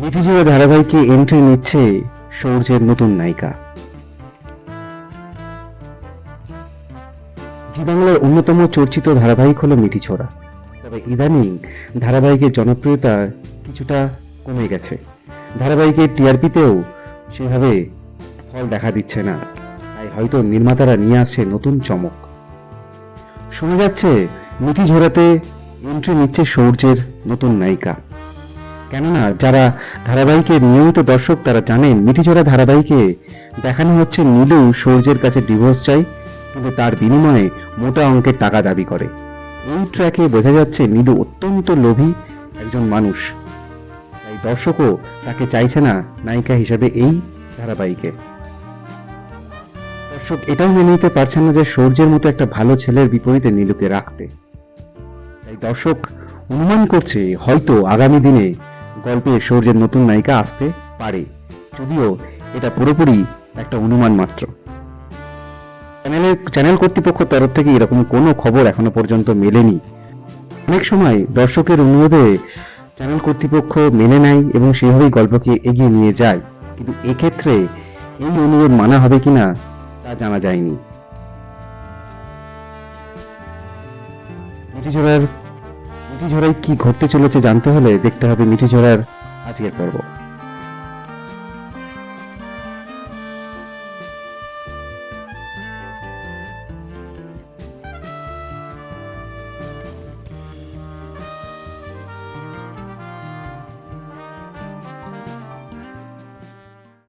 মিঠিজোড়া ধারাবাহিকে এন্ট্রি নিচ্ছে সৌর্যের নতুন নায়িকা। জি বাংলার অন্যতম চর্চিত ধারাবাহিক হলো মিঠিছোড়া তবে ইদানিং ধারাবাহিকের জনপ্রিয়তা কিছুটা কমে গেছে। ধারাবাহিকের টিআরপিতেও সেভাবে ফল দেখা দিচ্ছে না। তাই হয়তো নির্মাতারা নিয়ে আসছে নতুন চমক। শোনা যাচ্ছে, মিঠি ঝোড়াতে এন্ট্রি নিচ্ছে সৌর্যের নতুন নায়িকা। কেননা যারা ধারাবাহিকের নিয়মিত দর্শক তারা জানেন, মিঠিঝোড়া ধারাবাহিকে দেখানো হচ্ছে নীলু সৌর্যের কাছে ডিভোর্স চাই, কিন্তু তার বিনিময়ে মোটা অঙ্কের টাকা দাবি করে। এই ট্র্যাকে বোঝা যাচ্ছে নীলু অত্যন্ত লোভী একজন মানুষ। তাই দর্শকও তাকে চাইছে না নায়িকা হিসেবে এই ধারাবাহিকে। দর্শক এটাও মেনে নিতে পারছেন না যে সৌর্যের মতো একটা ভালো ছেলের বিপরীতে নীলুকে রাখতে। তাই দর্শক অনুমান করছে হয়তো আগামী দিনে গল্পে সৌর্যের নতুন নায়িকা আসতে পারে। যদিও এটা পুরোপুরি একটা অনুমান মাত্র। চ্যানেলের চ্যানেল কর্তৃপক্ষ তরফ থেকে এরকম কোনো খবর এখনও পর্যন্ত মেলেনি। অনেক সময় দর্শকের অনুরোধে চ্যানেল কর্তৃপক্ষ মেনে নেয় এবং সেভাবেই গল্পকে এগিয়ে নিয়ে যায়। কিন্তু এক্ষেত্রে এই অনুরোধ মানা হবে কিনা তা জানা যায়নি। মিঠিঝোড়ায় কি ঘটতে চলেছে জানতে হলে দেখতে হবে মিঠিঝোড়ার আজকের পর্ব।